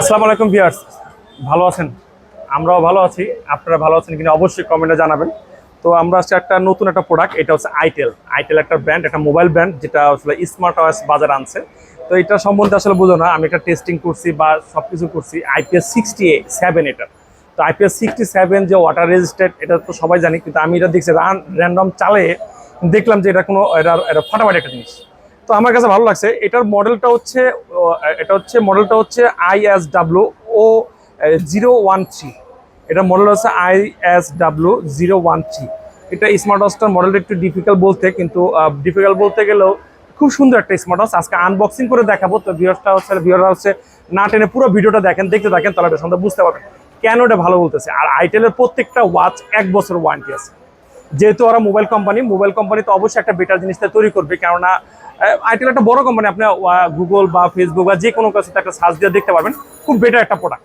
আসসালামু আলাইকুম ভিউয়ার্স। ভালো আছেন? আমরাও ভালো আছি। আপনারা ভালো আছেন কিনা অবশ্যই কমেন্টে জানাবেন। তো আমরা আজকে একটা নতুন একটা প্রোডাক্ট এটা হচ্ছে আইটেল আইটেল একটা ব্র্যান্ড একটা মোবাইল ব্র্যান্ড যেটা আসলে স্মার্ট ওয়াচ বাজার আনছে। তো এটা সম্বন্ধে আসলে বুঝো না, আমি একটা টেস্টিং করছি বা সব কিছু করছি আইপিএস সিক্সটি সেভেন এটা। তো আইপিএস সিক্সটি সেভেন যে ওয়াটার রেজিস্ট্যান্ট এটা তো সবাই জানি, কিন্তু আমি এটা দেখছি র্যান্ডম চালে দেখলাম যে এটা কোনো, এটা এটা ফাটাফাটি একটা জিনিস। তো আমার কাছে ভালো লাগছে। এটার মডেলটা হচ্ছে এটা হচ্ছে, মডেলটা হচ্ছে I S W O zero one three এটা মডেল হচ্ছে I S W zero one three এটা স্মার্ট ওয়াচটার মডেলটা একটু ডিফিকাল্ট বলতে, কিন্তু ডিফিকাল্ট বলতে গেলেও খুব সুন্দর একটা স্মার্ট ওয়াচ আজকে আনবক্সিং করে দেখাবো, তো ভিউয়ার্সটা হচ্ছে ভিউয়াররা হচ্ছে, না টেনে পুরো ভিডিওটা দেখেন, দেখতে থাকেন, তাহলে এটা সন্ধ্যা বুঝতে পারবেন। কেন এটা ভালো বলতেছে? আর আইটেলের প্রত্যেকটা ওয়াচ এক বছর ওয়ারেন্টি আছে। যেহেতু ওরা মোবাইল কোম্পানি মোবাইল কোম্পানি তো অবশ্যই একটা বেটার জিনিসটা তৈরি করবে। কেননা আইটেল একটা বড় কোম্পানি আপনি গুগল বা ফেসবুক বা যে কোনো কাছে একটা সার্চ দিয়ে দেখতে পারবেন। খুব বেটার একটা প্রোডাক্ট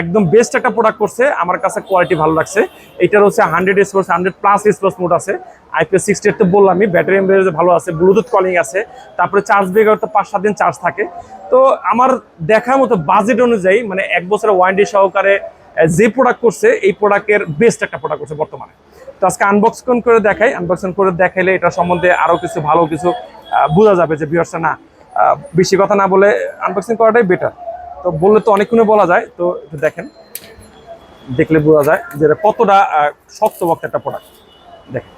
একদম বেস্ট একটা প্রোডাক্ট করছে। আমার কাছে কোয়ালিটি ভালো লাগছে। এটার হচ্ছে hundred express hundred plus express mode আছে। আইপিএস সিক্সটি তো বললামই ব্যাটারি এমবেজ ভালো আছে ব্লুটুথ কলিং আছে। তারপরে চার্জ ব্রেকার তো পাঁচ সাত দিন চার্জ থাকে। তো আমার দেখার মতো বাজেট অনুযায়ী মানে এক বছরের ওয়ারেন্টি সহকারে যে প্রোডাক্ট করছে, এই প্রোডাক্টের বেস্ট একটা প্রোডাক্ট করছে বর্তমানে। তো আজকে আনবক্সন করে দেখাই। আনবক্সন করে দেখাইলে এটা সম্বন্ধে আরও কিছু ভালো কিছু বোঝা যাবে যে ভিউয়ার্সটা না বেশি কথা না বলে আনবক্সিং করাটাই বেটার তো বললে তো অনেকক্ষণে বলা যায় তো একটু দেখেন। দেখলে বোঝা যায় যে কতটা আহ, শক্তভক্ত একটা প্রোডাক্ট দেখেন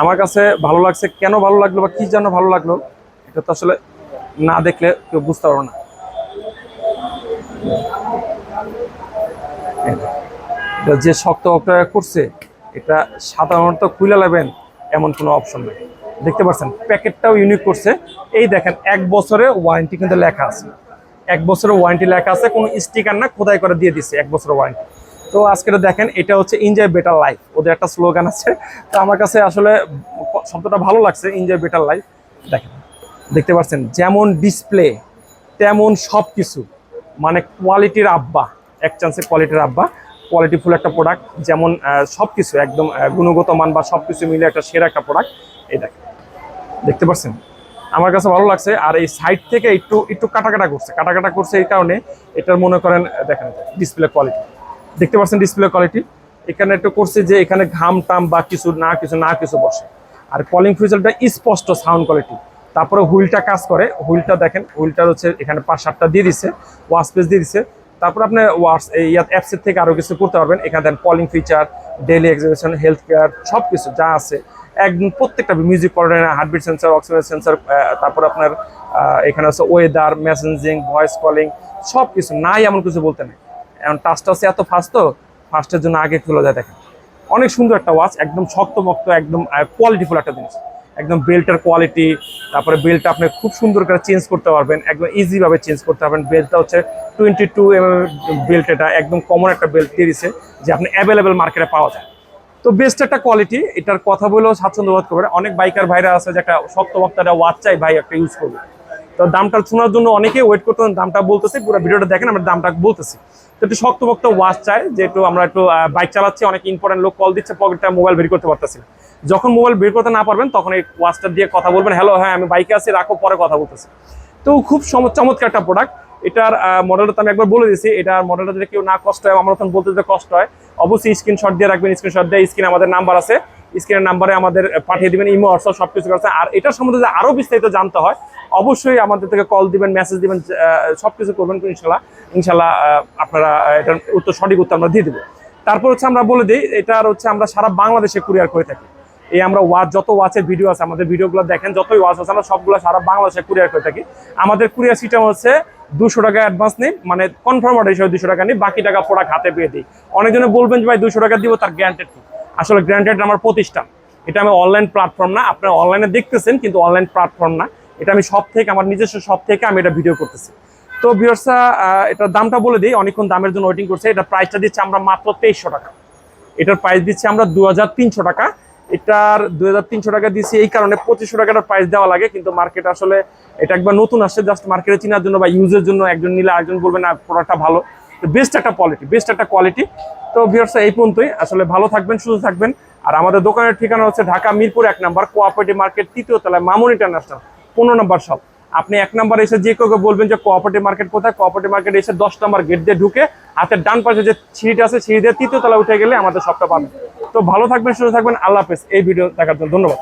আমার কাছে ভালো লাগছে কেন ভালো লাগল বা কি জন্য ভালো লাগল এটা তো আসলে না দেখলে কেউ বুঝতে পারব না। যে শক্ত অপটা করছে এটা সাধারণত খুলে নেবেন এমন কোনো অপশন নেই। দেখতে পাচ্ছেন, প্যাকেটটাও ইউনিক করছে। এই দেখেন, এক বছরে ওয়ারেন্টি কিন্তু লেখা আছে। এক বছরের ওয়ারেন্টি লেখা আছে, কোনো স্টিকার না, খোদাই করে দিয়ে দিচ্ছে এক বছরের ওয়ারেন্টি তো আজকে দেখেন, এটা হচ্ছে এনজয় বেটার লাইফ ওদের একটা স্লোগান আছে। তো আমার কাছে আসলে শব্দটা ভালো লাগছে এনজয় বেটার লাইফ দেখেন, দেখতে পাচ্ছেন, যেমন ডিসপ্লে তেমন সব কিছু মানে কোয়ালিটির আব্বা, এক চান্সে কোয়ালিটির আব্বা। কোয়ালিটিফুল একটা প্রোডাক্ট যেমন সব কিছু একদম গুণগত মান বা সব কিছু মিলে একটা সেরা একটা প্রোডাক্ট এই দেখেন। দেখতে পাচ্ছেন আমার কাছে ভালো লাগছে, আর এই সাইড থেকে একটু একটু কাটা কাটা করছে। কাটা কাটা করছে এই কারণে এটার মনে করেন দেখেন ডিসপ্লে কোয়ালিটি দেখতে পাচ্ছেন ডিসপ্লে কোয়ালিটি এখানে একটু করছে যে এখানে ঘাম টাম বা কিছু, না কিছু না কিছু বসে। আর কলিং ফিচারটা স্পষ্ট সাউন্ড কোয়ালিটি তারপরে হুইলটা কাজ করে। হুইলটা দেখেন, হুইলটার হচ্ছে এখানে পাঁচ সাতটা দিয়ে দিচ্ছে ওয়াশ পেজ দিয়ে দিচ্ছে তারপর আপনি ওয়াটস এই অ্যাপসের থেকে আরও কিছু করতে পারবেন। এখানে then calling feature daily exhibition health care সব কিছু যা আছে। একদম প্রত্যেকটা মিউজিক করেন হার্টবিট সেন্সার অক্সিজেন সেন্সার তারপর আপনার এখানে আছে ওয়েদার মেসেঞ্জিং ভয়েস কলিং সব কিছু নাই এমন কিছু বলতে নেই। এখন টাচটা হচ্ছে এত ফাস্ট তো ফাস্টের জন্য আগে খুলে যায় দেখেন। অনেক সুন্দর একটা ওয়াচ একদম শক্তমক্ত, একদম কোয়ালিটিফুল একটা জিনিস। একদম বেল্টের কোয়ালিটি তারপরে বেল্টটা আপনি খুব সুন্দর করে চেঞ্জ করতে পারবেন, একদম ইজিভাবে চেঞ্জ করতে পারবেন। বেল্টটা হচ্ছে টোয়েন্টি টু এম বেল্ট এটা, একদম কমন একটা বেল্ট দিয়ে যে আপনি অ্যাভেলেবেল মার্কেটে পাওয়া যায়। তো বেস্ট একটা কোয়ালিটি এটার কথা বলেও স্বাচ্ছন্দ্য বোধ করবেন। অনেক বাইকার ভাইরা আছে যে একটা শক্ত বক্তাটা ওয়াচ চাই ভাই, একটা ইউজ করবে। তো দামটা শোনার জন্য অনেকে ওয়েট করতেন দামটা বলতেছি, পুরো ভিডিওটা দেখেন, আমরা দামটা বলতেছি। তো একটু শক্ত বক্ত ওয়াচ চাই যে একটু আমরা একটু বাইক চালাচ্ছি, অনেক ইম্পর্টেন্ট লোক কল দিচ্ছে পকেটটা মোবাইল বের করতে পারতেছি না। যখন মোবাইল বের করতে না পারবেন, তখন এই ওয়াচটা দিয়ে কথা বলবেন হ্যালো হ্যাঁ আমি বাইকে আছি, রাখো, পরে কথা বলতেছি। তো খুব চম- চমৎকার একটা প্রোডাক্ট এটার মডেলটা আমি একবার বলে দিয়েছি, এটার মডেলটা যদি কেউ না কষ্ট হয়, আমার মতন বলতে যদি কষ্ট হয়, অবশ্যই স্ক্রিনশট দিয়ে রাখবেন স্ক্রিনশট দিয়ে স্ক্রিনে আমাদের নাম্বার আছে। স্ক্রিনের নাম্বারে আমাদের পাঠিয়ে দেবেন ইমো হোয়াটসঅ্যাপ সব কিছু আছে। আর এটার সম্বন্ধে যদি আরও বিস্তারিত জানতে হয় অবশ্যই আমাদের থেকে কল দিবেন মেসেজ দিবেন সব কিছু করবেন ইনশাল্লাহ ইনশাল্লাহ আপনারা এটার উত্তর, সঠিক উত্তর আমরা দিয়ে দেবো। তারপর হচ্ছে আমরা বলে দিই, এটার হচ্ছে আমরা সারা বাংলাদেশে কুরিয়ার করে থাকি। এই আমরা ওয়াচ যত ওয়াচের ভিডিও আছে, আমাদের ভিডিওগুলো দেখেন, যতই ওয়াচ আছে, আমরা সবগুলো সারা বাংলাদেশে কুরিয়ার করে থাকি। আমাদের কুরিয়ার সিস্টেম হচ্ছে দুশো টাকা অ্যাডভান্স নেই মানে কনফার্ম অর্ডার হিসেবে দুশো টাকা নিই, বাকি টাকা প্রোডাক্ট হাতে পেয়ে দিই। অনেকজনে বলবেন যে, ভাই, দুশো টাকা দিব, তার গ্যারান্টেড কি? আসলে গ্যারান্টেড আমার প্রতিষ্ঠান। এটা আমি অনলাইন প্ল্যাটফর্ম না, আপনারা অনলাইনে দেখতেছেন, কিন্তু অনলাইন প্ল্যাটফর্ম না। এটা আমি সব থেকে আমার নিজস্ব সব থেকে আমি এটা ভিডিও করতেছি। তো ভিউয়ার্সরা এটার দামটা বলে দিই, অনেকক্ষণ দামের জন্য ওয়েটিং করছে। এটা প্রাইসটা দিচ্ছে আমরা মাত্র তেইশশো টাকা। এটার প্রাইস দিচ্ছি আমরা দু হাজার তিনশো টাকা। এটার দু হাজার তিনশো টাকা দিচ্ছি এই কারণে পঁচিশশো টাকার প্রাইস দেওয়া লাগে, কিন্তু মার্কেট আসলে এটা একবার নতুন আসছে জাস্ট মার্কেটে চেনার জন্য বা ইউজের জন্য একজন নিলে আরেকজন বলবে, না প্রোডাক্টটা ভালো। বেস্ট একটা কোয়ালিটি বেস্ট একটা কোয়ালিটি তো ভিউয়ার্স এই পর্যন্তই। আসলে ভালো থাকবেন, সুস্থ থাকবেন। আর আমাদের দোকানের ঠিকানা হচ্ছে ঢাকা মিরপুর এক নাম্বার কোঅপারেটিভ মার্কেট, তৃতীয় তলায় মামুন ইন্টারন্যাশনাল। পনেরো নম্বর শপ আপনি এক নম্বর এসে যে কেউ বলবেন যে কোঅপারেটিভ মার্কেট কোথায় কোঅপারেটিভ মার্কেট এসে দশ নম্বর গেট দিয়ে ঢুকে হাতের ডান পাশে যে সিঁড়িটা আছে, সিঁড়ি দিয়ে তৃতীয় তলা উঠে গেলে আমাদের সবটা পাবেন। তো ভালো থাকবেন, সুস্থ থাকবেন, আল্লাহ হাফেজ। এই ভিডিও দেখার জন্য ধন্যবাদ।